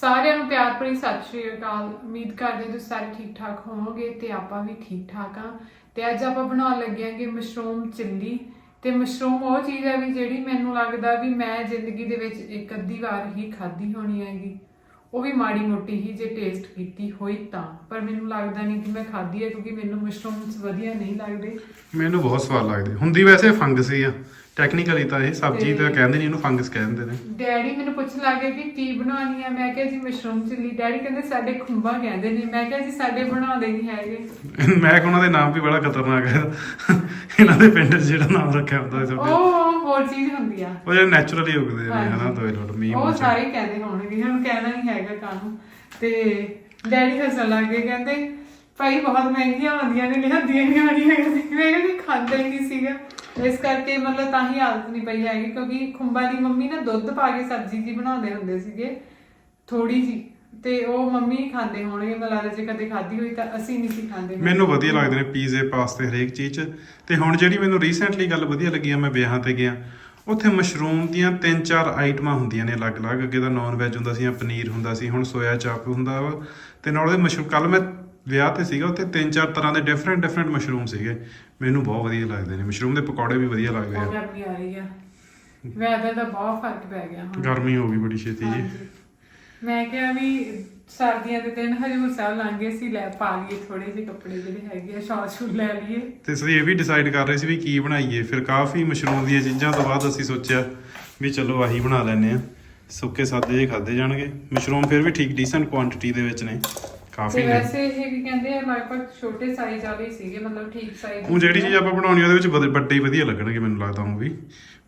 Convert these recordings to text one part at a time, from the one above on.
ਸਾਰਿਆਂ ਨੂੰ ਪਿਆਰ ਭਰੀ ਸਤਿ ਸ਼੍ਰੀ ਅਕਾਲ। ਉਮੀਦ ਕਰਦੇ ਤੁਸੀਂ ਸਾਰੇ ਠੀਕ ਠਾਕ ਹੋਵੋਗੇ ਤੇ ਆਪਾਂ ਵੀ ਠੀਕ ਠਾਕ ਆ ਤੇ ਅੱਜ ਆਪਾਂ ਬਣਾਉਣ ਲੱਗੇ ਹਾਂਗੇ ਮਸ਼ਰੂਮ ਚਿੱਲੀ। ਤੇ ਮਸ਼ਰੂਮ ਉਹ ਚੀਜ਼ ਹੈ ਵੀ ਜਿਹੜੀ ਮੈਨੂੰ ਲੱਗਦਾ ਵੀ ਮੈਂ ਜ਼ਿੰਦਗੀ ਦੇ ਵਿੱਚ ਇੱਕ ਅੱਧੀ ਵਾਰ ਹੀ ਖਾਧੀ ਹੋਣੀ ਹੈਗੀ। ਉਹ ਵੀ ਮਾੜੀ ਮੋਟੀ ਹੀ ਜੇ ਟੇਸਟ ਕੀਤੀ ਹੋਈ ਤਾਂ। ਪਰ ਮੈਨੂੰ ਲੱਗਦਾ ਨਹੀਂ ਕਿ ਮੈਂ ਖਾਧੀ ਹੈ ਕਿਉਂਕਿ ਮੈਨੂੰ ਮਸ਼ਰੂਮਸ ਵਧੀਆ ਨਹੀਂ ਲੱਗਦੇ। ਮੈਨੂੰ ਬਹੁਤ ਸਵਾਦ ਲੱਗਦੇ। ਹੁੰਦੀ ਵੈਸੇ ਫੰਗਸ ਆ। ਟੈਕਨੀਕਲੀ ਤਾਂ ਇਹ ਸਬਜ਼ੀ ਤਾਂ ਕਹਿੰਦੇ ਨਹੀਂ ਇਹਨੂੰ ਫੰਗਸ ਕਹਿੰਦੇ ਨੇ। ਡੈਡੀ ਮੈਨੂੰ ਪੁੱਛਣ ਲੱਗੇ ਕਿ ਕੀ ਬਣਾਉਣੀ ਆ? ਮੈਂ ਕਿਹਾ ਜੀ ਮਸ਼ਰੂਮ ਚਿੱਲੀ ਡੈਡੀ ਕਹਿੰਦੇ ਸਾਡੇ ਖੁੰਬਾ ਕਹਿੰਦੇ ਨੇ ਮੈਂ ਕਿਹਾ ਜੀ ਸਾਡੇ ਬਣਾਉਂਦੇ ਨਹੀਂ ਹੈਗੇ। ਮੈਂ ਕਿਹਾ ਉਹਨਾਂ ਦੇ ਨਾਮ ਵੀ ਬੜਾ ਖਤਰਨਾਕ ਹੈ ਇਹਨਾਂ ਦੇ ਪਿੰਡ 'ਚ ਜਿਹੜਾ ਨਾਮ ਰੱਖਿਆ ਹੁੰਦਾ ਸੀ ਉਹ ਹੋਰ ਚੀਜ਼ ਹੁੰਦੀ ਆ। ਉਹ ਜਿਹੜੇ ਨੈਚੁਰਲੀ ਉਗਦੇ ਨੇ। ਹਨਾ ਤੋਏ ਲੋਟ ਮੀਂਹ ਉਹ। ਸਾਰੇ ਕਹਿੰਦੇ ਹੋਣਗੇ। ਹੁਣ ਕਹਿਣਾ ਨਹੀਂ ਹੈਗਾ ਕਾਹਨੂੰ। ਤੇ ਡੈਡੀ ਹੱਸਣ ਲੱਗੇ ਕਹਿੰਦੇ ਭਾਈ ਬਹੁਤ ਮਹਿੰਗੀਆਂ ਹੁੰਦੀਆਂ ਨੇ ਲਿਆਂਦੀਆਂ ਨਹੀਂ ਆਣੀਆਂ ਮੈਂ ਕਿਹਾ ਕਿ ਖਾਂਦਾ ਨਹੀਂ ਸੀਗਾ। ਇਸ ਕਰਕੇ ਮਤਲਬ ਤਾਂ ਹੀ ਆਦਤ ਨਹੀਂ ਪਈ ਹੈਗੀ, ਕਿਉਂਕਿ ਖੁੰਬਾ ਦੀ ਮੰਮੀ ਨਾ ਦੁੱਧ ਪਾ ਕੇ ਸਬਜ਼ੀ ਜੀ ਬਣਾਉਂਦੇ ਹੁੰਦੇ ਸੀਗੇ ਥੋੜੀ ਜੀ ਤੇ ਉਹ ਮੰਮੀ ਖਾਂਦੇ ਹੋਣਗੇ ਮਲਾਲਾ ਜੇ ਕਦੇ ਖਾਧੀ ਹੋਈ ਤਾਂ ਅਸੀਂ ਨਹੀਂ ਸੀ ਖਾਂਦੇ ਮੈਨੂੰ ਵਧੀਆ ਲੱਗਦੇ ਨੇ ਪੀਜ਼ੇ, ਪਾਸਤੇ ਹਰੇਕ ਚੀਜ਼ ਤੇ ਹੁਣ ਜਿਹੜੀ ਮੈਨੂੰ ਰੀਸੈਂਟਲੀ ਗੱਲ ਵਧੀਆ ਲੱਗੀ ਆ, ਮੈਂ ਵਿਆਹਾਂ ਤੇ ਗਿਆ, ਉੱਥੇ ਮਸ਼ਰੂਮ ਦੀਆਂ ਤਿੰਨ ਚਾਰ ਆਈਟਮਾਂ ਹੁੰਦੀਆਂ ਨੇ ਅਲੱਗ-ਅਲੱਗ, ਅੱਗੇ ਤਾਂ ਨਾਨ ਵੈਜ ਹੁੰਦਾ ਸੀ ਜਾਂ ਪਨੀਰ ਹੁੰਦਾ ਸੀ, ਹੁਣ ਸੋਇਆ ਚਾਪ ਹੁੰਦਾ ਵਾ, ਤੇ ਨਾਲ ਉਹਦੇ ਮਸ਼ਰੂਮ ਕੱਲ ਮੈਂ ਵਿਆਹ ਤੇ ਸੀਗਾ, ਉੱਥੇ ਤਿੰਨ ਚਾਰ ਤਰ੍ਹਾਂ ਦੇ ਡਿਫਰੈਂਟ ਡਿਫਰੈਂਟ ਮਸ਼ਰੂਮ ਸੀਗੇ। ਮੈਨੂੰ ਬਹੁਤ ਵਧੀਆ ਲੱਗਦੇ ਨੇ। ਮਸ਼ਰੂਮ ਦੇ ਪਕੌੜੇ ਵੀ ਵਧੀਆ ਲੱਗਦੇ ਆ। ਗਰਮੀ ਆ ਰਹੀ ਆ। ਵੈਦਰ ਦਾ ਬਹੁਤ ਫ਼ਰਕ ਪੈ ਗਿਆ ਹੁਣ। ਗਰਮੀ ਹੋ ਗਈ ਬੜੀ ਛੇਤੀ ਜੀ। ਹਾਂਜੀ। ਮੈਂ ਕਿਹਾ ਵੀ ਸਰਦੀਆਂ ਦੇ ਦਿਨ ਹਜੂਰ ਸਾਹਿਬ ਲੰਘੇ ਸੀ ਲੈ ਪਾ ਲਈਏ ਥੋੜੇ ਜਿਹੇ ਕੱਪੜੇ ਜਿਹੜੇ ਹੈਗੇ ਆ ਸ਼ਾਲ ਸ਼ੂਲ ਲੈ ਲਈਏ। ਤੇ ਅਸੀਂ ਇਹ ਵੀ ਡਿਸਾਈਡ ਕਰ ਰਹੇ ਸੀ ਵੀ ਕੀ ਬਣਾਈਏ। ਫਿਰ ਕਾਫੀ ਮਸ਼ਰੂਮ ਦੀਆਂ ਚੀਜ਼ਾਂ ਤੋਂ ਬਾਅਦ ਅਸੀਂ ਸੋਚਿਆ ਵੀ ਚਲੋ ਆਹੀ ਬਣਾ ਲੈਨੇ ਆ ਸੁੱਕੇ ਸਾਦੇ ਜਿਹੇ ਖਾਦੇ ਜਾਣਗੇ। ਮਸ਼ਰੂਮ ਫਿਰ ਵੀ ਠੀਕ ਡੀਸੈਂਟ ਕੁਆਂਟੀਟੀ ਦੇ ਵਿੱਚ ਨੇ। ਕਾਫੀ ਤੇ ਨੇ। ਵੈਸੇ ਇਹ ਵੀ ਕਹਿੰਦੇ ਆ ਲਗਭਗ ਛੋਟੇ ਸਾਈਜ਼ ਵਾਲੇ ਹੀ ਸੀਗੇ ਮਤਲਬ ਠੀਕ ਸਾਈਜ਼ ਉਹ ਜਿਹੜੀ ਚੀਜ਼ ਆਪਾਂ ਬਣਾਉਣੀ ਉਹਦੇ ਵਿੱਚ ਵੱਡੇ ਹੀ ਵਧੀਆ ਲੱਗਣਗੇ ਮੈਨੂੰ ਲੱਗਦਾ ਉਹ ਵੀ।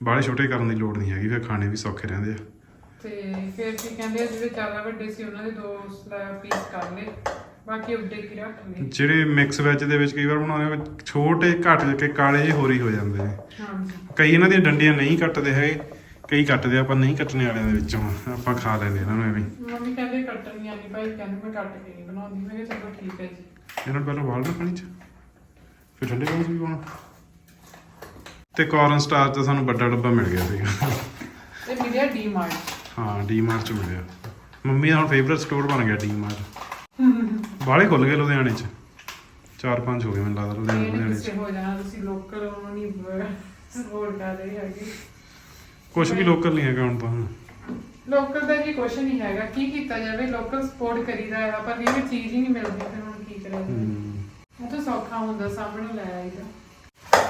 ਬਾਹਲੇ ਛੋਟੇ ਕਰਨ ਦੀ ਲੋੜ ਨਹੀਂ ਹੈਗੀ ਫਿਰ ਖਾਣੇ ਵੀ ਸੌਖੇ ਰਹਿੰਦੇ ਆ। ਤੇ ਫਿਰ ਕੀ ਕਹਿੰਦੇ ਆ ਜਿਹੜੇ ਜ਼ਿਆਦਾ ਵੱਡੇ ਸੀ ਉਹਨਾਂ ਦੇ ਦੋ ਪੀਸ ਕਰ ਲਏ। ਬਾਕੀ ਉੱਡੇ ਕੀ ਰੱਖ ਲਏ ਜਿਹੜੇ ਮਿਕਸ ਵੈਜ ਦੇ ਵਿੱਚ ਕਈ ਵਾਰ ਬਣਾਉਂਦੇ ਆ ਛੋਟੇ ਘੱਟ ਕੇ ਕਾਲੇ ਜਿਹੇ ਹੋਰੀ ਹੋ ਜਾਂਦੇ ਨੇ। ਹਾਂਜੀ। ਕਈ ਇਹਨਾਂ ਦੀਆਂ ਡੰਡੀਆਂ ਨਹੀਂ ਕੱਟਦੇ ਹੈਗੇ। ਕਈ ਕੱਟਦੇ ਆਪਾਂ ਨਹੀਂ ਕੱਟਣੇ ਵਾਲਿਆਂ ਦੇ ਵਿੱਚੋਂ ਆਪਾਂ ਖਾ ਲੈਂਦੇ ਇਹਨਾਂ ਨੂੰ ਐਵੇਂ। ਮੰਮੀ ਕਹਿੰਦੇ ਕੱਟਣੀ ਆ ਨਹੀਂ ਭਾਈ ਕਹਿੰਦੇ ਮੈਂ ਕੱਟ ਕੇ ਨਹੀਂ ਬਣਾਉਂਦੀ ਮੈਂ ਕਿਹਾ ਚਲੋ ਠੀਕ ਹੈ ਜੀ। ਇਹਨਾਂ ਨੂੰ ਪਹਿਲਾਂ ਵਾਲ ਪਾਣੀ ਚ ਫਿਰ ਠੰਡੇ ਪਾਣੀ ਚ ਵੀ ਪਾਉਣਾ। ਤੇ ਕਾਰਨ ਸਟਾਰ ਦਾ ਸਾਨੂੰ ਵੱਡਾ ਡੱਬਾ ਮਿਲ ਗਿਆ ਸੀਗਾ। ਇਹ ਮਿਲਿਆ ਡੀ ਮਾਰਟ ਹਾਂ ਡੀਮਾਰਟ ਚ ਮਿਲਿਆ। ਮੰਮੀ ਦਾ ਹੁਣ ਫੇਵਰਿਟ ਸਟੋਰ ਬਣ ਗਿਆ ਡੀਮਾਰਟ। ਬਾਹਲੇ ਖੁੱਲ ਗਏ ਲੁਧਿਆਣੇ ਚ। ਚਾਰ ਪੰਜ ਹੋ ਗਏ ਮੈਨੂੰ ਲੱਗਦਾ ਲੁਧਿਆਣੇ ਚ। ਹੋ ਜਾਣਾ ਤੁਸੀਂ ਲੋਕਲ ਉਹਨੂੰ ਨਹੀਂ ਸਪੋਰਟ ਕਰ ਰਹੇ ਹੈਗੇ। ਕੁਝ ਵੀ ਲੋਕਲ ਨਹੀਂ ਹੈਗਾ ਹੁਣ ਤਾਂ। ਲੋਕਲ ਦਾ ਜੀ ਕੁਛ ਨਹੀਂ ਹੈਗਾ। ਕੀ ਕੀਤਾ ਜਾਵੇ? ਲੋਕਲ ਸਪੋਰਟ ਕਰੀਦਾ ਹੈ। ਪਰ ਇਹ ਚੀਜ਼ ਹੀ ਨਹੀਂ ਮਿਲਦੀ ਫਿਰ ਹੁਣ ਕੀ ਹਮ, ਉਹ ਤਾਂ ਸੌਖਾ ਹੁੰਦਾ ਸਾਹਮਣੇ ਲੈ ਆਈਦਾ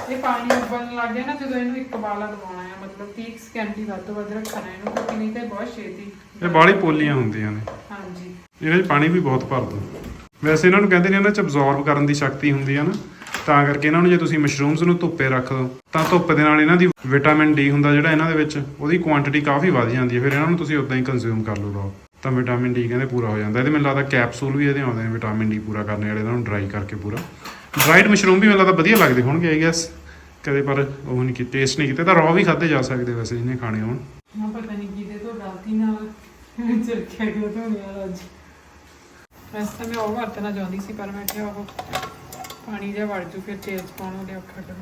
ਇਹ ਪਾਣੀ ਉਬਲਣ ਲੱਗ ਗਿਆ ਨਾ ਜਦੋਂ ਇਹਨੂੰ ਇੱਕ ਬਾਲਾ ਦਵਾਉਣਾ ਹੈ ਮਤਲਬ 30 ਸਕਿੰਟ ਹੀ ਵੱਧ ਤੋਂ ਵੱਧ ਰੱਖਣਾ ਇਹਨੂੰ ਕਿਉਂਕਿ ਨਹੀਂ ਤਾਂ ਬਹੁਤ ਛੇਤੀ ਇਹ ਬਾਹਲੀ ਪੋਲੀਆਂ ਹੁੰਦੀਆਂ ਨੇ। ਹਾਂਜੀ। ਇਹਨਾਂ 'ਚ ਪਾਣੀ ਵੀ ਬਹੁਤ ਭਰ ਦੋ ਵੈਸੇ ਇਹਨਾਂ ਨੂੰ ਕਹਿੰਦੇ ਨੇ ਇਹਨਾਂ 'ਚ ਅਬਜ਼ੌਰਬ ਕਰਨ ਦੀ ਸ਼ਕਤੀ ਹੁੰਦੀ ਆ ਨਾ। ਤਾਂ ਕਰਕੇ ਇਹਨਾਂ ਨੂੰ ਜੇ ਤੁਸੀਂ ਮਸ਼ਰੂਮਸ ਨੂੰ ਧੁੱਪੇ ਰੱਖ ਦਿਓ ਤਾਂ ਧੁੱਪ ਦੇ ਨਾਲ ਇਹਨਾਂ ਦੀ ਵਿਟਾਮਿਨ ਡੀ ਹੁੰਦਾ ਜਿਹੜਾ ਇਹਨਾਂ ਦੇ ਵਿੱਚ, ਉਹਦੀ ਕੁਆਂਟੀਟੀ ਕਾਫੀ ਵੱਧ ਜਾਂਦੀ ਹੈ, ਫਿਰ ਇਹਨਾਂ ਨੂੰ ਤੁਸੀਂ ਉਦਾਂ ਹੀ ਕੰਜ਼ਿਊਮ ਕਰ ਲਓ raw। ਤਾਂ ਵਿਟਾਮਿਨ ਡੀ ਕਹਿੰਦੇ ਪੂਰਾ ਹੋ ਜਾਂਦਾ। ਇਹਦੇ ਮੈਨੂੰ ਲੱਗਦਾ ਕੈਪਸੂਲ ਵੀ ਇਹਦੇ ਆਉਂਦੇ ਨੇ ਵਿਟਾਮਿਨ ਡੀ ਪੂਰਾ ਕਰਨ ਵਾਲੇ, ਇਹਨਾਂ ਨੂੰ ਡਰਾਈ ਕਰਕੇ ਪੂਰਾ। ਡਰਾਈਡ ਮਸ਼ਰੂਮ ਵੀ ਮੈਨੂੰ ਲੱਗਦਾ ਵਧੀਆ ਲੱਗਦੇ ਹੋਣਗੇ ਆਈ ਗੈਸ ਕਦੇ ਪਰ ਉਹ ਨਹੀਂ ਕੀਤੀ ਟੇਸਟ ਨਹੀਂ ਕੀਤੇ, ਤਾਂ raw ਵੀ ਖਾਦੇ ਜਾ ਸਕਦੇ ਵੈਸੇ ਜਿਹਨੇ ਖਾਣੇ ਹੋਣ। ਹਾਂ, ਪਤਾ ਨਹੀਂ ਕਿਹਦੇ ਤੋਂ ਗਲਤੀ ਨਾਲ ਚਰਖਿਆ ਗਿਆ ਤੋਂ ਯਾਰ ਅੱਜ। ਵੈਸੇ ਮੈਂ ਉਹ ਵਰਤਣਾ ਚਾਹੁੰਦੀ ਸੀ, ਪਰ ਮੈਂ ਕਿਹਾ ਉਹ ਪਾਣੀ ਜਿਹਾ ਵੜ ਜੂ ਫਿਰ ਤੇਜ਼ ਪਾਉਣ ਦੇ ਔਖਾ ਕਰ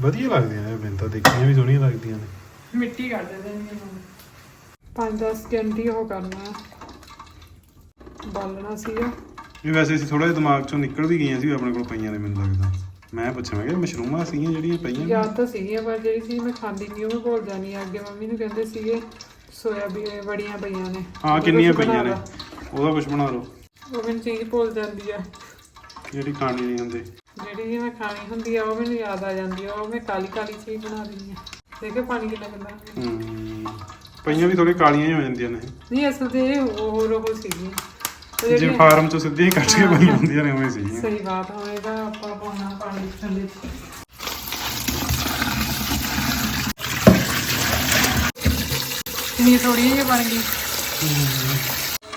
ਵਧੀਆ ਲੱਗਦੀਆਂ ਨੇ ਮੈਨੂੰ ਤਾਂ ਦੇਖਣੀਆਂ ਵੀ ਸੋਹਣੀਆਂ ਲੱਗਦੀਆਂ ਨੇ। ਮਿੱਟੀ ਕੱਢ ਦੇਣੀ ਹੁਣ। 5-10 ਸਕਿੰਟ ਹੀ ਉਹ ਕਰਨਾ। ਬਾਲਣਾ ਸੀਗਾ। ਇਹ ਵੈਸੇ ਅਸੀਂ ਥੋੜਾ ਜਿਹਾ ਦਿਮਾਗ ਚੋਂ ਨਿਕਲ ਵੀ ਗਈਆਂ ਸੀ ਆਪਣੇ ਕੋਲ ਪਈਆਂ ਨੇ ਮੈਨੂੰ ਲੱਗਦਾ। ਮੈਂ ਪੁੱਛਿਆ ਮੈਂ ਕਿ ਮਸ਼ਰੂਮਾਂ ਸੀਗੀਆਂ ਜਿਹੜੀਆਂ ਪਈਆਂ ਯਾਦ ਤਾਂ ਸੀਗੀਆਂ ਪਰ ਜਿਹੜੀ ਸੀ ਮੈਂ ਖਾਂਦੀ ਨਹੀਂ ਉਹ ਭੁੱਲ ਜਾਣੀ ਆ। ਅੱਗੇ ਮੰਮੀ ਨੂੰ ਕਹਿੰਦੇ ਸੀਗੇ ਸੋਇਆਬੀਨ ਬੜੀਆਂ ਪਈਆਂ ਨੇ। ਹਾਂ ਉਹਦਾ ਕਿੰਨੀਆਂ ਪਈਆਂ ਨੇ। ਉਹਦਾ ਕੁਝ ਬਣਾ ਲਓ। ਉਹ ਮੈਨੂੰ ਚੀਜ਼ ਭੁੱਲ ਜਾਂਦੀ ਆ। ਜਿਹੜੀ ਖਾਣੀ ਨਹੀਂ ਹੁੰਦੀ। ਜਿਹੜੀ ਮੈਂ ਖਾਣੀ ਹੁੰਦੀ ਆ ਉਹ ਮੈਨੂੰ ਯਾਦ ਆ ਜਾਂਦੀ ਆ। ਉਹ ਮੈਂ ਕਾਲੀ ਕਾਲੀ ਚੀਜ਼ ਬਣਾ ਦਿੰਦੀ ਆ। ਦੇਖੇ ਪਾਣੀ ਕਿੰਨਾ ਗੰਦਾ। ਹਮ, ਪਈਆਂ ਵੀ ਥੋੜੀ ਕਾਲੀਆਂ ਹੀ ਹੋ ਜਾਂਦੀਆਂ ਨੇ। ਨਹੀਂ ਅਸਲ ਤੇ ਇਹ ਹੋਰ ਉਹ ਸੀਗੀ ਉਹ ਜੇ ਜਿਹੜੀਆਂ- ਫਾਰਮ ਚੋਂ ਸਿੱਧੀਆਂ ਹੀ ਕੱਟ ਕੇ। ਪਈਆਂ ਹੁੰਦੀਆਂ ਨੇ ਉਵੇਂ ਸੀਗੀਆਂ। ਸਹੀ ਬਾਤ ਹੋਏਗਾ ਆਪਾਂ ਪਾਉਣਾ ਪਾਣੀ ਥੱਲੇ। ਕਿੰਨੀ ਥੋੜੀ ਜਿਹੀ ਬਣ ਗਈ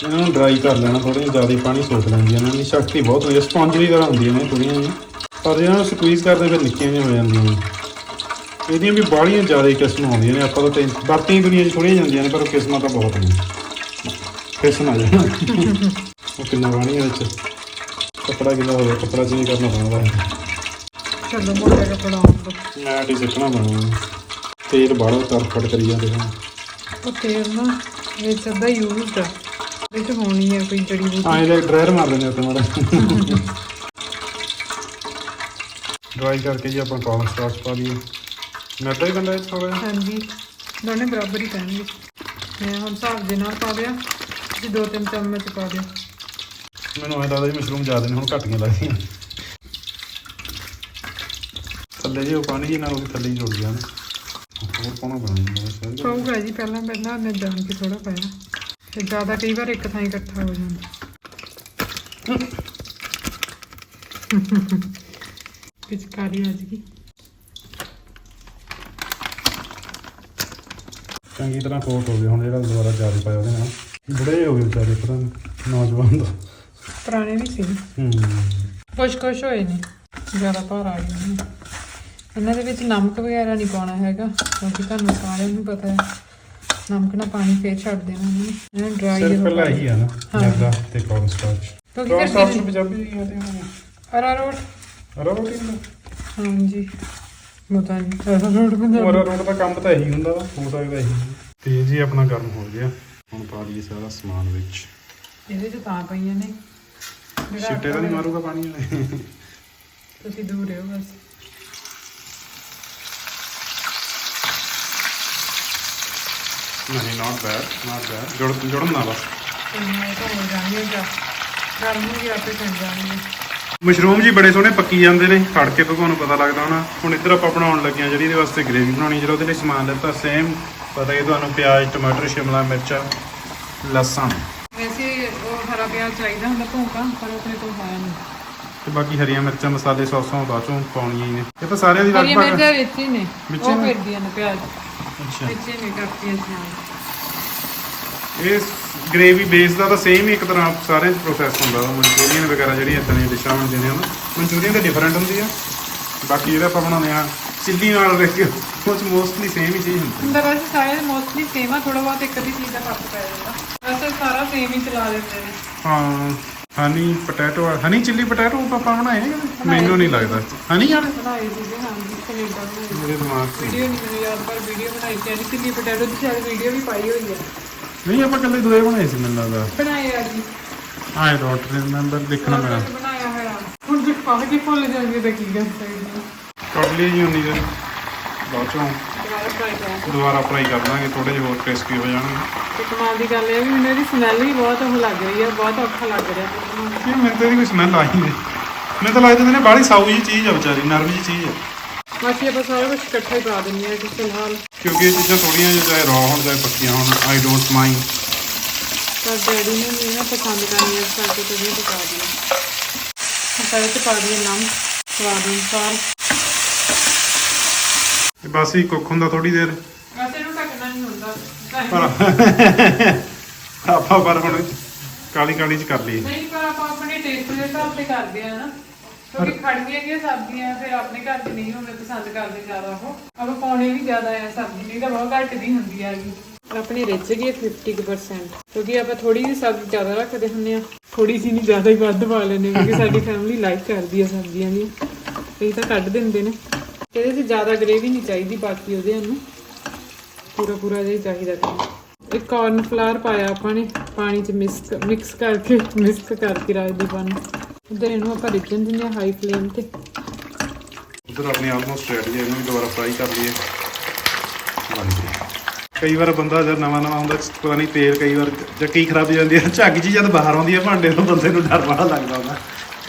ਇਹਨਾਂ ਨੂੰ ਡਰਾਈ ਕਰ ਲੈਣਾ ਥੋੜੇ ਜ਼ਿਆਦਾ ਪਾਣੀ ਸੋਖ ਲੈਂਦੀਆਂ ਨੇ ਇਹਨਾਂ ਦੀ ਸ਼ਕਤੀ ਬਹੁਤ ਹੁੰਦੀ ਹੈ ਸਪੰਜ ਦੀ ਤਰ੍ਹਾਂ ਹੁੰਦੀਆਂ ਨੇ ਥੋੜੀਆਂ ਜਿਹੀਆਂ ਪਰ ਇਹਨਾਂ ਨੂੰ ਸਕਵੀਜ਼ ਕਰਦੇ ਫਿਰ ਨਿੱਕੀਆਂ ਜਿਹੀਆਂ ਹੋ ਜਾਂਦੀਆਂ ਨੇ। ਇਹਦੀਆਂ ਵੀ ਬਾਹਲੀਆਂ ਜ਼ਿਆਦਾ ਕਿਸਮਾਂ ਆਉਂਦੀਆਂ ਨੇ ਆਪਾਂ ਤਾਂ ਤਿੰਨ ਵਰਤੀਆਂ ਦੁਨੀਆ 'ਚ ਥੋੜੀਆਂ ਜਾਂਦੀਆਂ ਨੇ ਪਰ ਕਿਸਮਾਂ ਤਾਂ ਬਹੁਤ ਨੇ। ਕਿਸਮ ਆ ਜਾਣਾ? ਉਹ ਕਿੰਨਾ ਬਾਣੀ ਵਿੱਚ? ਕੱਪੜਾ ਕਿੰਨਾ ਹੋਵੇ ਕੱਪੜਾ ਚੇਂਜ ਕਰਨਾ ਪੈਂਦਾ ਹੈ। ਚਲੋ ਮੋਟਾ ਕੱਪੜਾ ਤੋਂ ਮੈਂ ਡੀ ਸਿੱਖਣਾ ਬਣਾਉਣਾ ਤੇਲ ਬਾਹਰੋਂ ਤਰਫੜ ਕਰੀ ਜਾਂਦੇ ਹਨ ਉਹ ਤੇਲ ਨਾ ਵਿੱਚ ਅੱਧਾ ਯੂਜ਼ਡ ਆ। ਇਹ ਚ ਹੋਣੀ ਹੈ ਕੋਈ ਜੜੀ ਬੂਟੀ। ਹਾਂ ਇਹਦੇ ਡਰਾਇਰ ਮਾਰ ਲੈਣੇ ਉੱਤੇ ਮਾੜਾ। ਡਰਾਈ ਕਰਕੇ ਜੀ ਆਪਾਂ ਕੌਰਨ ਸਟਾਰਚ ਪਾ ਲਈਏ। ਮੈਦਾ ਹੀ ਬੰਦਾ ਥੋੜਾ ਹਾਂਜੀ ਦੋਨੇ ਬਰਾਬਰ ਹੀ ਪੈਣਗੇ। ਮੈਂ ਹੁਣ ਹਿਸਾਬ ਦੇ ਨਾਲ ਪਾ ਦਿਆ ਤੁਸੀਂ ਦੋ ਤਿੰਨ ਚਮਚ ਪਾ ਦਿਓ। ਮੈਨੂੰ ਐਂ ਲੱਗਦਾ ਜੀ ਮਸ਼ਰੂਮ ਜ਼ਿਆਦਾ ਨੇ ਹੁਣ ਘੱਟ ਗਈਆਂ ਲੱਗਦੀਆਂ। ਥੱਲੇ ਜੇ ਉਹ ਪਾਣੀ ਜੀ ਨਾਲ ਉਹ ਥੱਲੇ ਹੀ ਜੁੜ ਗਿਆ ਨਾ। ਹੋਰ ਪਾਉਣਾ ਪੈਣਾ ਜੀ ਪਊਗਾ ਜੀ ਪਹਿਲਾਂ ਪਹਿਲਾਂ ਮੈਂ ਜਾਣ ਕੇ ਥੋੜਾ ਪਾਇਆ। ਤੇ ਜ਼ਿਆਦਾ ਕਈ ਵਾਰ ਇੱਕ ਥਾਂ ਇਕੱਠਾ ਹੋ ਜਾਂਦਾ। ਪਿਚਕਾਰੀ ਅੱਜ ਗਈ ਚੰਗੀ ਤਰ੍ਹਾਂ ਕੋਟ ਹੋ ਗਿਆ ਹੁਣ ਜਿਹੜਾ ਦੁਬਾਰਾ ਜਾਰੀ ਪਾਇਆ ਉਹਦੇ ਨਾਲ। ਬੁੜੇ ਹੋ ਗਏ ਵਿਚਾਰੇ ਨੀ, ਨੌਜਵਾਨ ਦਾ ਪੁਰਾਣੇ ਵੀ ਸੀ। ਹੂੰ। ਕੁਛ ਕੁਛ ਹੋਏ ਨੇ ਜ਼ਿਆਦਾ ਭਾਰ ਆ ਨੇ ਇਹਨਾਂ ਦੇ ਵਿੱਚ ਨਮਕ ਵਗੈਰਾ ਨਹੀਂ ਪਾਉਣਾ ਹੈਗਾ ਕਿਉਂਕਿ ਤੁਹਾਨੂੰ ਸਾਰਿਆਂ ਨੂੰ ਪਤਾ ਹੈ। ਨਮਕ ਨਾਲ ਪਾਣੀ ਫੇਰ ਛੱਡ ਦੇਣਾ ਇਹਨਾਂ ਨੇ ਇਹਨਾਂ ਡਰਾਈ ਸਿਰਫ ਪਹਿਲਾਂ ਇਹੀ ਆ ਨਾ। ਮੈਦਾ ਤੇ corn starch corn starch Punjabi ਕਹਿੰਦੇ ਹਨ ਅਰਾਰੋਟ ਅਰਾਰੋਟ ਹੀ ਹੁੰਦਾ। ਹਾਂਜੀ। ਪਤਾ ਨਹੀਂ ਅਰਾਰੋਟ ਪੰਜਾਬੀ। ਅਰਾਰੋਟ ਦਾ ਕੰਮ ਤਾਂ ਇਹੀ ਹੁੰਦਾ ਵਾ ਹੋ ਸਕਦਾ ਇਹੀ ਤੇ ਜੀ ਆਪਣਾ ਗਰਮ ਹੋ ਗਿਆ। ਹੁਣ ਪਾ ਲਈਏ ਸਾਰਾ ਸਮਾਨ ਵਿੱਚ। ਇਹਦੇ ਚ ਤਾਂ ਪਈਆਂ ਨੇ। ਛਿੱਟੇ ਤਾਂ ਨਹੀਂ ਮਾਰੂਗਾ ਪਾਣੀ ਵਾਲੇ। ਤੁਸੀਂ ਦੂਰ ਰਹੋ ਬਸ। ਨਹੀਂ ਨਾਟ ਬੈਡ ਨਾਟ ਬੈਡ ਜੁੜ ਜੁੜਨ ਬਸ ਇੰਨੇ ਤਾਂ ਹੋ ਜਾਣਗੇ ਗਰਮ ਹੋ ਗਿਆ ਆਪੇ ਬਣ ਜਾਣਗੇ। ਮਸ਼ਰੂਮ ਜੀ ਬੜੇ ਸੋਹਣੇ ਪੱਕੀ ਜਾਂਦੇ ਨੇ। ਖੜ ਕੇ ਤੁਹਾਨੂੰ ਪਤਾ ਲੱਗਦਾ ਹੋਣਾ। ਹੁਣ ਇੱਧਰ ਆਪਾਂ ਬਣਾਉਣ ਲੱਗੇ ਹਾਂ ਜਿਹੜੀ ਇਹਦੇ ਵਾਸਤੇ ਗ੍ਰੇਵੀ ਬਣਾਉਣੀ। ਜਿਹੜਾ ਉਹਦੇ ਲਈ ਸਮਾਨ ਲਿੱਤਾ ਸੇਮ ਪਤਾ ਹੀ ਤੁਹਾਨੂੰ ਪਿਆਜ਼ ਟਮਾਟਰ ਸ਼ਿਮਲਾ ਮਿਰਚ ਲਸਣ। ਵੈਸੇ ਉਹ ਹਰਾ ਪਿਆਜ਼ ਚਾਹੀਦਾ ਹੁੰਦਾ ਭੌਂਕਾ ਪਰ ਆਪਣੇ ਕੋਲ ਹੈ ਨਹੀਂ। ਤੇ ਬਾਕੀ ਹਰੀਆਂ ਮਿਰਚਾਂ ਮਸਾਲੇ ਸੌਸਾਂ ਬਾਅਦ ਚੋਂ ਪਾਉਣੀਆਂ ਹੀ ਨੇ। ਇਹ ਤਾਂ ਸਾਰਿਆਂ ਦੀ ਹਰੀਆਂ ਲਗਭਗ ਮਿਰਚਾਂ ਵਿੱਚ ਹੀ ਨੇ। ਉਹ ਹੀ ਨੇ? ਫਿਰਦੀਆਂ ਨੇ ਪਿਆਜ਼। ਅੱਛਾ। ਵਿੱਚ ਹੀ ਨੇ ਕਰਤੀਆਂ ਸੀ ਇਹ ਗ੍ਰੇਵੀ ਬੇਸ ਦਾ ਤਾਂ ਸੇਮ ਹੀ ਇੱਕ ਤਰ੍ਹਾਂ ਸਾਰੇ ਪ੍ਰੋਸੈਸ ਹੁੰਦਾ ਵਾ। ਮਨਚੂਰੀਅਨ ਵਗੈਰਾ ਜਿਹੜੀਆਂ ਇਦਾਂ ਦੀਆਂ ਡਿਸ਼ਾਂ ਬਣਦੀਆਂ ਨੇ ਉਹਨਾਂ ਮਨਚੂਰੀਅਨ ਤਾਂ ਡਿਫਰੈਂਟ ਹੁੰਦੀ ਆ। ਬਾਕੀ ਜਿਹੜਾ ਆਪਾਂ ਬਣਾਉਂਦੇ ਆ ਚਿੱਲੀ ਨਾਲ ਰੇਕੀ ਉਹ ਚ ਮੋਸਟਲੀ ਸੇਮ ਹੀ ਚੀਜ਼ ਹੁੰਦੀ ਹੁੰਦਾ ਵੈਸੇ ਸਾਰੇ ਮੋਸਟਲੀ ਸੇਮ ਆ ਥੋੜਾ ਬਹੁਤ ਇੱਕ ਅੱਧੀ ਚੀਜ਼ ਦਾ ਫ਼ਰਕ ਪੈ ਜਾਂਦਾ। ਵੈਸੇ ਸਾਰਾ ਸੇਮ ਹੀ ਚਲਾ ਦਿੰਦੇ ਨੇ। ਹਾਂ। Honey potato honey chilli potato ਆਪਾਂ ਬਣਾਏ ਨੇ ਕਦੇ? ਮੈਨੂੰ ਨਹੀਂ ਲੱਗਦਾ। ਹਨੀ ਵਾਲੇ? ਬਣਾਏ ਸੀਗੇ ਹਾਂਜੀ ਕੈਨੇਡਾ ਬਣਾਏ ਮੇਰੇ ਦਿਮਾਗ 'ਚ ਵੀਡੀਓ ਨਹੀਂ ਮੈਨੂੰ ਯਾਦ ਪਰ ਵੀਡੀਓ ਬਣਾਈ ਸੀ। ਅੱਜ ਕਿੰਨੀ ਪੋਟੈਟੋ ਦੀ ਸ਼ਾਇਦ ਵੀਡੀਓ ਵੀ ਪਾਈ ਹੋਈ ਹੈ। ਨਹੀਂ ਆਪਾਂ ਕੱਲੇ ਦੋਏ ਬਣਾਏ ਸੀ ਮੈਨੂੰ ਲੱਗਦਾ। ਬਣਾਏ ਆ ਜੀ। ਆਈ ਡੋਂਟ ਰਿਮੈਂਬਰ ਦੇਖਣਾ ਪੈਣਾ। ਕੁਛ ਬਣਾਇਆ ਹੋਇਆ। ਹੁਣ ਜੇ ਪਾ ਕੇ ਭੁੱਲ ਜਾਂਦੀ ਤਾਂ ਕੀ ਕਰ ਸਕਦੇ ਕੱਢ ਲਈ ਜੀ ਉਨੀ ਬਾਅਦ ਚੋਂ ਦੁਬਾਰਾ ਟਰਾਈ ਕਰਾਂ ਕਰ ਦਾਂਗੇ ਥੋੜੇ ਜਿਹਾ ਹੋਰ ਕ੍ਰਿਸਪੀ ਹੋ ਜਾਣਗੇ। ਤੇ ਕਮਾਲ ਦੀ ਗੱਲ ਇਹ ਆ ਵੀ ਮੈਨੂੰ ਇਹਦੀ ਸਮੈਲ ਵੀ ਬਹੁਤ ਉਹ ਲੱਗ ਰਹੀ ਹੈ ਬਹੁਤ ਔਖਾ ਲੱਗ ਰਿਹਾ। ਮੈਨੂੰ। ਇਹ ਮੈਨੂੰ ਤਾਂ ਇਹਦੀ ਕੋਈ ਸਮੈਲ ਆ ਹੀ ਨਹੀਂ। ਮੈਨੂੰ ਤਾਂ ਲੱਗਦਾ ਨੇ ਬਾਹਲੀ ਸਾਊ ਜੀ ਚੀਜ਼ ਆ ਵਿਚਾਰੀ ਨਰਮ ਜੀ ਚੀਜ਼ ਆ। ਬਾਕੀ ਆਪਾਂ ਸਾਰਾ ਕੁਝ ਇਕੱਠਾ ਹੀ ਪਾ ਦਿੰਦੇ ਆ ਕਿ ਫਿਲਹਾਲ। ਕਿਉਂਕਿ ਇਹ ਚੀਜ਼ਾਂ ਥੋੜੀਆਂ ਜਿਹਾ ਚਾਹੇ ਰॉ ਹੋਣ ਚਾਹੇ ਪੱਕੀਆਂ ਹੋਣ ਆਈ ਡੋਂਟ ਮਾਈਂਡ ਪਰ ਡੈਡੀ ਨੇ ਨਹੀਂ ਨਾ ਪਸੰਦ ਕਰਨੀ ਇਸ ਕਰਕੇ ਤੇ ਨਹੀਂ ਪਕਾ ਦਿਆ ਆਪਾਂ ਇਹ 'ਚ ਪਾ ਦਈਏ ਨਮਕ ਸਵਾਦ ਅਨੁਸਾਰ ਬਸ ਹੀ ਕੁੱਕ ਹੁੰਦਾ ਥੋੜੀ ਦੇਰ। ਵੈਸੇ ਇਹਨੂੰ ਢੱਕਣਾ ਨਹੀਂ ਹੁੰਦਾ। ਪਰ ਆਪਾਂ ਪਰ ਹੁਣ ਕਾਲੀ ਕਾਲੀ ਚ ਕਰ ਲਈ ਨਹੀਂ ਪਰ ਆਪਾਂ ਆਪਣੇ ਟੇਸਟ ਦੇ ਹਿਸਾਬ ਤੇ ਕਰਦੇ ਆ ਨਾ। ਕਿਉਂਕਿ ਖੜੀਆਂ ਗਈਆਂ ਸਬਜ਼ੀਆਂ ਫਿਰ ਆਪਣੇ ਘਰ ਦੇ ਨਹੀਂ ਹੁੰਦੇ ਪਸੰਦ ਕਰਦੇ ਜ਼ਿਆਦਾ ਉਹ। ਆਪਾਂ ਪਾਉਣੇ ਵੀ ਜ਼ਿਆਦਾ ਆ ਸਬਜ਼ੀ ਨਹੀਂ ਤਾਂ ਬਹੁਤ ਘੱਟ ਦੀ ਹੁੰਦੀ ਹੈਗੀ ਆਪਣੀ ਰਿਚ ਗਈ 50% ਕਿਉਂਕਿ ਆਪਾਂ ਥੋੜੀ ਜਿਹੀ ਸਬਜ਼ੀ ਜ਼ਿਆਦਾ ਰੱਖਦੇ ਹੁੰਦੇ ਆ। ਥੋੜੀ ਜਿਹੀ ਨਹੀਂ ਜ਼ਿਆਦਾ ਹੀ ਵੱਧ ਪਾ ਲੈਂਦੇ ਕਿਉਂਕਿ ਸਾਡੀ ਫੈਮਿਲੀ ਲਾਈਕ ਕਰਦੀ ਆ ਸਬਜ਼ੀਆਂ ਦੀ ਇਹ ਤਾਂ ਕੱਢ ਦਿੰਦੇ ਨੇ। ਇਹਦੇ 'ਚ ਜ਼ਿਆਦਾ ਗ੍ਰੇਵੀ ਨਹੀਂ ਚਾਹੀਦੀ ਬਾਕੀ ਉਹਦੇ ਨੂੰ। ਪੂਰਾ ਪੂਰਾ ਜਿਹਾ ਚਾਹੀਦਾ ਕੰਮ ਇੱਕ ਕਾਰਨ ਫਲਾਰ ਪਾਇਆ ਆਪਾਂ ਨੇ ਪਾਣੀ ਚ ਮਿਕਸ ਮਿਕਸ ਕਰਕੇ ਮਿਕਸ ਕਰਕੇ ਰੱਖ ਦੀ ਪਾਣੀ ਇਧਰ ਇਹਨੂੰ ਆਪਾਂ ਰਿੱਝਣ ਦਿੰਦੇ ਹਾਂ ਹਾਈ ਫਲੇਮ ਤੇ। ਉਧਰ ਆਪਣੀ ਆਲਮੋਸਟ ਰੈਡੀ ਹੈ ਇਹਨੂੰ ਦੁਬਾਰਾ ਫਰਾਈ ਕਰ ਲਈਏ। ਬਣ ਗਈ ਕਈ ਵਾਰ ਬੰਦਾ ਜਦ ਨਵਾਂ ਨਵਾਂ ਹੁੰਦਾ ਪਤਾ ਨਹੀਂ ਤੇਲ ਕਈ ਵਾਰ ਚੱਕੀ ਖਰਾਬ ਹੋ ਜਾਂਦੀ ਹੈ ਝੱਗ ਜੀ ਜਦ ਬਾਹਰ ਆਉਂਦੀ ਹੈ ਭਾਂਡੇ ਤੋਂ ਬੰਦੇ ਨੂੰ ਡਰ ਬੜਾ ਲੱਗਦਾ ਹੁੰਦਾ।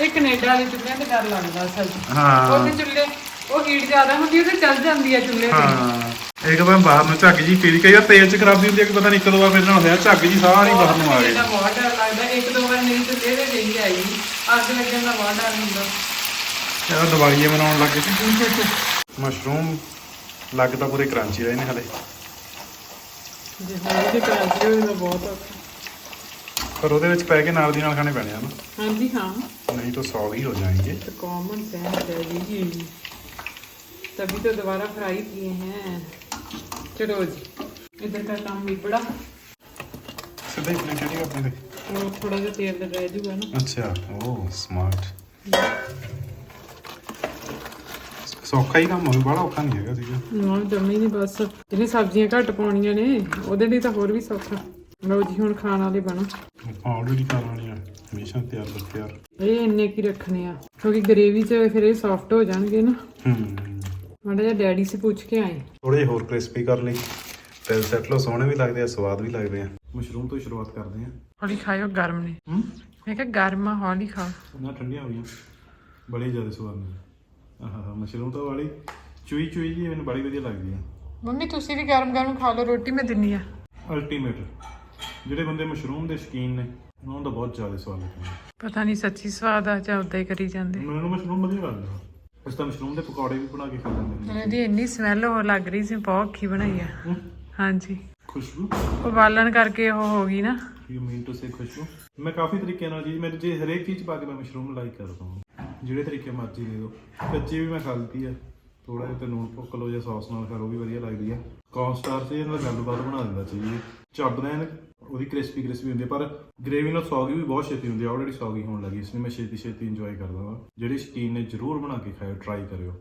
ਇਹ ਕੈਨੇਡਾ ਵਾਲੇ ਚੁੱਲ੍ਹਿਆਂ ਤੇ ਡਰ ਲੱਗਦਾ ਅਸਲ 'ਚ। ਹਾਂ। ਉਹਦੇ ਚੁੱਲ੍ਹੇ ਉਹ ਹੀਟ ਜ਼ਿਆਦਾ ਹੁੰਦੀ ਹੈ ਤੇ ਚੱਲ ਜਾਂਦੀ ਹੈ ਚੁੱਲ੍ਹੇ ਹਾਂ ਇੱਕ ਵਾਰ ਬਾਹਰ ਨੂੰ ਝੱਗ ਜੀ ਫੇਰੀ ਕਈ ਵਾਰ ਤੇਲ ਚ ਖਰਾਬੀ ਹੁੰਦੀ ਹੈ ਕਿ ਪਤਾ ਨਹੀਂ ਇੱਕ ਦੋ ਵਾਰ ਮੇਰੇ ਹੋਇਆ ਝੱਗ ਜੀ ਸਾਰੀ ਬਾਹਰ ਨੂੰ ਆ ਗਈ ਇਹਦਾ ਬਹੁਤ ਡਰ ਲੱਗਦਾ ਇੱਕ ਦੋ ਵਾਰ ਮੇਰੀ ਚੁੱਲ੍ਹੇ ਤੇ ਡਿੱਗ ਆਈ। ਅੱਗ ਲੱਗਣ ਦਾ ਬਹੁਤ ਡਰ ਹੁੰਦਾ। ਯਾਰ ਦਿਵਾਲੀਏ ਮਨਾਉਣ ਲੱਗੇ ਸੀ। ਮਸ਼ਰੂਮ ਪਰ ਉਹਦੇ ਵਿੱਚ ਪੈ ਕੇ ਨਾਲ ਦੀ ਨਾਲ ਖਾਣੇ ਪੈਣੇ ਆ ਨਾ। ਹਾਂਜੀ ਹਾਂ। ਨਹੀਂ ਤਾਂ 100 ਹੀ ਹੋ ਜਾਣਗੇ। ਤੇ ਕਾਮਨ ਸੈਂਸ ਹੈ ਜੀ। तभी तो दोबारा फ्राई किए हैं चलो जी इधर का काम निबड़ा ਸਿੱਧਾ ਹੀ ਪਲੇਟ ਜਿਹੜੀ ਆਪਣੇ ਤੇ और थोड़ा सा तेल रह जाऊगा ना ਅੱਛਾ ਓ ਸਮਾਰਟ ਸੌਖਾ ਹੀ ਕੰਮ ਹੋਵੇ ਬੜਾ ਔਖਾ ਨਹੀਂ ਹੈਗਾ ਸੀਗਾ ਨਾ ਜੰਮੀ ਨਹੀਂ ਬਸ ਜਿਹਨੇ ਸਬਜ਼ੀਆਂ ਘੱਟ ਪਾਉਣੀਆਂ ਨੇ ਉਹਦੇ ਲਈ ਤਾਂ ਹੋਰ ਵੀ ਸੌਖਾ ਲਓ ਜੀ ਹੁਣ ਖਾਣ ਵਾਲੇ ਬਣੋ ਆਪਾਂ ਆਲਰੇਡੀ ਕਰ ਆਣੀ ਆ ਹਮੇਸ਼ਾ ਤਿਆਰ ਬਰ ਤਿਆਰ ਇਹ ਇੰਨੇ ਕੀ ਰੱਖਣੇ ਆ ਕਿਉਂਕਿ ਗ੍ਰੇਵੀ 'ਚ ਫਿਰ ਇਹ ਸੌਫਟ ਹੋ ਜਾਣਗੇ ਨਾ ਹੂੰ ਮਾੜਾ ਜਿਹਾ ਡੈਡੀ ਸੇ ਪੁੱਛ ਕੇ ਆਏ। ਥੋੜੇ ਜਿਹਾ ਹੋਰ ਕ੍ਰਿਸਪੀ ਕਰ ਲਈ। ਤੇ ਸੈਟ ਲੋ ਸੋਹਣੇ ਵੀ ਲੱਗਦੇ ਆ ਸਵਾਦ ਵੀ ਲੱਗਦੇ ਆ। ਮਸ਼ਰੂਮ ਤੋਂ ਹੀ ਸ਼ੁਰੂਆਤ ਕਰਦੇ ਆ। ਹੌਲੀ ਖਾਇਓ ਗਰਮ ਨੇ ਹੂੰ? ਮੈਂ ਕਿਹਾ ਗਰਮ ਆ ਹੌਲੀ ਖਾਓ ਨਾ ਠੰਡੀਆਂ ਹੋ ਗਈਆਂ। ਬੜੀ ਜ਼ਿਆਦਾ ਸਵਾਦ ਨੇ। ਆਹਾ ਮਸ਼ਰੂਮ ਤਾਂ ਵਾਲੀ ਚੂਈ ਚੂਈ ਜੀ ਮੈਨੂੰ ਬੜੀ ਵਧੀਆ ਲੱਗਦੀ ਆ। ਮੰਮੀ ਤੁਸੀਂ ਵੀ ਗਰਮ ਗਰਮ ਖਾ ਲਓ ਰੋਟੀ ਮੈਂ ਦਿੰਨੀ ਆ। ਅਲਟੀਮੇਟ ਜਿਹੜੇ ਬੰਦੇ ਮਸ਼ਰੂਮ ਦੇ ਸ਼ੌਕੀਨ ਨੇ ਉਹਨਾਂ ਤਾਂ ਬਹੁਤ ਜ਼ਿਆਦਾ ਸਵਾਦ ਲੱਗਦਾ ਪਤਾ ਨਹੀਂ ਸੱਚੀ ਸਵਾਦ ਆ ਜਾਂ ਉਦਾਂ ਹੀ ਕਰੀ ਜਾਂਦੇ। ਮੈਨੂੰ ਮਸ਼ਰੂਮ ਵਧੀਆ ਲੱਗਦਾ ਇਸ ਤਾਂ ਮਸ਼ਰੂਮ ਦੇ ਪਕੌੜੇ ਵੀ ਬਣਾ ਕੇ ਖਾ ਲੈਂਦੇ ਨੇ ਇਹਦੀ ਇੰਨੀ ਸਮੈਲ ਉਹ ਲੱਗ ਰਹੀ ਸੀ ਬਹੁਤ ਔਖੀ ਬਣਾਈ ਆ। ਹੂੰ, ਹਾਂਜੀ। ਖੁਸ਼ਬੂ? ਉਬਾਲਣ ਕਰਕੇ ਉਹ ਹੋ ਗਈ ਨਾ। ਯੂ ਮੀਨ ਟੂ ਸੇ ਖੁਸ਼ਬੂ? ਮੈਂ ਕਾਫੀ ਤਰੀਕੇ ਨਾਲ ਜੀ ਮੇਰੇ ਜੇ ਹਰੇਕ ਚੀਜ਼ ਪਾ ਕੇ ਮੈਂ ਮਸ਼ਰੂਮ ਲਾਈਕ ਕਰਦਾ ਹਾਂ ਜਿਹੜੇ ਤਰੀਕੇ ਮਰਜ਼ੀ ਦੇ ਦਿਓ। ਕੱਚੀ ਵੀ ਮੈਂ ਖਾ ਲਈ ਹੈ ਥੋੜਾ ਜਿਹਾ ਤੇ ਨੂਣ ਭੁੱਕ ਲਓ ਜਾਂ ਸੌਸ ਨਾਲ ਖਾ ਲਓ ਵੀ ਵਧੀਆ ਲੱਗਦੀ ਹੈ ਕੌਰਨ ਸਟਾਰ ਤੇ ਇਹਨਾਂ ਦਾ ਗੱਲਬਾਤ ਬਣਾ ਦਿੰਦਾ ਚੀਜ਼ ਚੱਬਦਾ ਐਨ ਉਹਦੀ ਕ੍ਰਿਸਪੀ ਕ੍ਰਿਸਪੀ ਹੁੰਦੀ ਹੈ ਪਰ ਗ੍ਰੇਵੀ ਨਾਲ ਸੌਗੀ ਵੀ ਬਹੁਤ ਛੇਤੀ ਹੁੰਦੀ ਹੈ ਆਲਰੇਡੀ ਸੌਗੀ ਹੋਣ ਲੱਗੀ, ਇਸ ਲਈ ਮੈਂ ਛੇਤੀ ਛੇਤੀ ਇੰਜੋਏ ਕਰਦਾ ਹਾਂ ਜਿਹੜੇ ਸ਼ਕੀਨ ਨੇ ਜ਼ਰੂਰ ਬਣਾ ਕੇ ਖਾਇਓ ਟਰਾਈ ਕਰਿਓ।